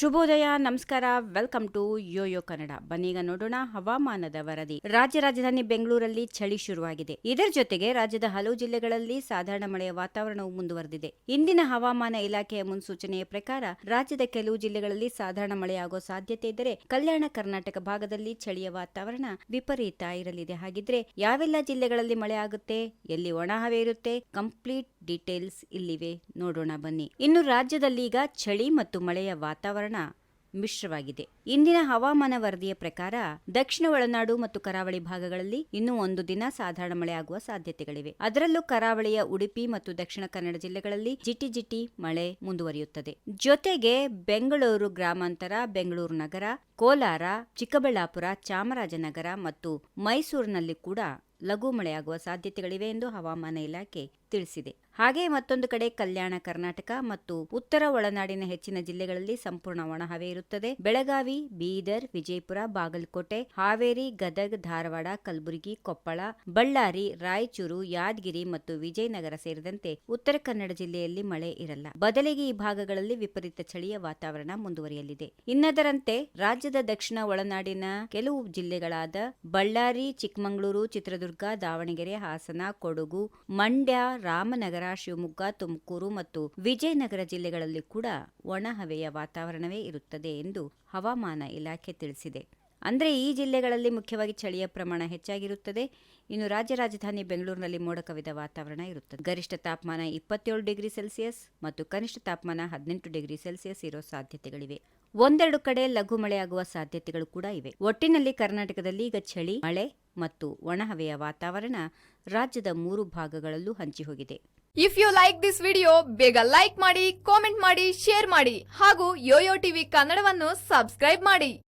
ಶುಭೋದಯ, ನಮಸ್ಕಾರ. Welcome to YoYo Kannada. ಬನ್ನೀಗ ನೋಡೋಣ ಹವಾಮಾನದ ವರದಿ. ರಾಜ್ಯ ರಾಜಧಾನಿ ಬೆಂಗಳೂರಲ್ಲಿ ಚಳಿ ಶುರುವಾಗಿದೆ. ಇದರ ಜೊತೆಗೆ ರಾಜ್ಯದ ಹಲವು ಜಿಲ್ಲೆಗಳಲ್ಲಿ ಸಾಧಾರಣ ಮಳೆಯ ವಾತಾವರಣವು ಮುಂದುವರೆದಿದೆ. ಇಂದಿನ ಹವಾಮಾನ ಇಲಾಖೆಯ ಮುನ್ಸೂಚನೆಯ ಪ್ರಕಾರ ರಾಜ್ಯದ ಕೆಲವು ಜಿಲ್ಲೆಗಳಲ್ಲಿ ಸಾಧಾರಣ ಮಳೆಯಾಗುವ ಸಾಧ್ಯತೆ ಇದ್ದರೆ ಕಲ್ಯಾಣ ಕರ್ನಾಟಕ ಭಾಗದಲ್ಲಿ ಚಳಿಯ ವಾತಾವರಣ ವಿಪರೀತ ಇರಲಿದೆ. ಹಾಗಿದ್ರೆ ಯಾವೆಲ್ಲ ಜಿಲ್ಲೆಗಳಲ್ಲಿ ಮಳೆಯಾಗುತ್ತೆ? ಎಲ್ಲಿ ಒಣಹವೆ ಇರುತ್ತೆ? ಕಂಪ್ಲೀಟ್ ಡೀಟೇಲ್ಸ್ ಇಲ್ಲಿವೆ. ನೋಡೋಣ, ಬನ್ನಿ. ಇನ್ನು ರಾಜ್ಯದಲ್ಲಿ ಈಗ ಚಳಿ ಮತ್ತು ಮಳೆಯ ವಾತಾವರಣ ಮಿಶ್ರವಾಗಿದೆ. ಇಂದಿನ ಹವಾಮಾನ ವರದಿಯ ಪ್ರಕಾರ ದಕ್ಷಿಣ ಒಳನಾಡು ಮತ್ತು ಕರಾವಳಿ ಭಾಗಗಳಲ್ಲಿ ಇನ್ನೂ ಒಂದು ದಿನ ಸಾಧಾರಣ ಮಳೆ ಆಗುವ ಸಾಧ್ಯತೆಗಳಿವೆ. ಅದರಲ್ಲೂ ಕರಾವಳಿಯ ಉಡುಪಿ ಮತ್ತು ದಕ್ಷಿಣ ಕನ್ನಡ ಜಿಲ್ಲೆಗಳಲ್ಲಿ ಜಿಟಿ ಜಿಟಿ ಮಳೆ ಮುಂದುವರಿಯುತ್ತದೆ. ಜೊತೆಗೆ ಬೆಂಗಳೂರು ಗ್ರಾಮಾಂತರ, ಬೆಂಗಳೂರು ನಗರ, ಕೋಲಾರ, ಚಿಕ್ಕಬಳ್ಳಾಪುರ, ಚಾಮರಾಜನಗರ ಮತ್ತು ಮೈಸೂರಿನಲ್ಲಿ ಕೂಡ ಲಘು ಮಳೆಯಾಗುವ ಸಾಧ್ಯತೆಗಳಿವೆ ಎಂದು ಹವಾಮಾನ ಇಲಾಖೆ ತಿಳಿಸಿದೆ. ಹಾಗೆ ಮತ್ತೊಂದು ಕಡೆ ಕಲ್ಯಾಣ, ಕರ್ನಾಟಕ ಮತ್ತು ಉತ್ತರ ಒಳನಾಡಿನ ಹೆಚ್ಚಿನ ಜಿಲ್ಲೆಗಳಲ್ಲಿ ಸಂಪೂರ್ಣ ಒಣಹವೆ ಇರುತ್ತದೆ. ಬೆಳಗಾವಿ, ಬೀದರ್, ವಿಜಯಪುರ, ಬಾಗಲಕೋಟೆ, ಹಾವೇರಿ, ಗದಗ್, ಧಾರವಾಡ, ಕಲಬುರಗಿ, ಕೊಪ್ಪಳ, ಬಳ್ಳಾರಿ, ರಾಯಚೂರು, ಯಾದಗಿರಿ ಮತ್ತು ವಿಜಯನಗರ ಸೇರಿದಂತೆ ಉತ್ತರ ಕನ್ನಡ ಜಿಲ್ಲೆಯಲ್ಲಿ ಮಳೆ ಇರಲ್ಲ. ಬದಲಿಗೆ ಈ ಭಾಗಗಳಲ್ಲಿ ವಿಪರೀತ ಚಳಿಯ ವಾತಾವರಣ ಮುಂದುವರಿಯಲಿದೆ. ಇನ್ನದರಂತೆ ರಾಜ್ಯದ ದಕ್ಷಿಣ ಒಳನಾಡಿನ ಕೆಲವು ಜಿಲ್ಲೆಗಳಾದ ಬಳ್ಳಾರಿ, ಚಿಕ್ಕಮಗಳೂರು, ಚಿತ್ರದುರ್ಗ, ದಾವಣಗೆರೆ, ಹಾಸನ, ಕೊಡಗು, ಮಂಡ್ಯ ರಾಮನಗರ, ಶಿವಮೊಗ್ಗ, ತುಮಕೂರು ಮತ್ತು ವಿಜಯನಗರ ಜಿಲ್ಲೆಗಳಲ್ಲಿ ಕೂಡ ಒಣಹವೆಯ ವಾತಾವರಣವೇ ಇರುತ್ತದೆ ಎಂದು ಹವಾಮಾನ ಇಲಾಖೆ ತಿಳಿಸಿದೆ. ಅಂದರೆ ಈ ಜಿಲ್ಲೆಗಳಲ್ಲಿ ಮುಖ್ಯವಾಗಿ ಚಳಿಯ ಪ್ರಮಾಣ ಹೆಚ್ಚಾಗಿರುತ್ತದೆ. ಇನ್ನು ರಾಜ್ಯ ರಾಜಧಾನಿ ಬೆಂಗಳೂರಿನಲ್ಲಿ ಮೋಡ ಕವಿದ ವಾತಾವರಣ ಇರುತ್ತದೆ. ಗರಿಷ್ಠ ತಾಪಮಾನ ಇಪ್ಪತ್ತೇಳು ಡಿಗ್ರಿ ಸೆಲ್ಸಿಯಸ್ ಮತ್ತು ಕನಿಷ್ಠ ತಾಪಮಾನ ಹದಿನೆಂಟು ಡಿಗ್ರಿ ಸೆಲ್ಸಿಯಸ್ ಇರೋ ಸಾಧ್ಯತೆಗಳಿವೆ. ಒಂದೆರಡು ಕಡೆ ಲಘು ಮಳೆಯಾಗುವ ಸಾಧ್ಯತೆಗಳು ಕೂಡ ಇವೆ. ಒಟ್ಟಿನಲ್ಲಿ ಕರ್ನಾಟಕದಲ್ಲಿ ಈಗ ಚಳಿ, ಮಳೆ ಮತ್ತು ಒಣಹವೆಯ ವಾತಾವರಣ ರಾಜ್ಯದ ಮೂರು ಭಾಗಗಳಲ್ಲೂ ಹಂಚಿಹೋಗಿದೆ. If you like this video ಬೇಗ ಲೈಕ್ ಮಾಡಿ ಕಾಮೆಂಟ್ ಮಾಡಿ ಶೇರ್ ಮಾಡಿ ಹಾಗೂ ಯೋಯೋ ಟಿವಿ ಕನ್ನಡವನ್ನು ಸಬ್ಸ್ಕ್ರೈಬ್ ಮಾಡಿ.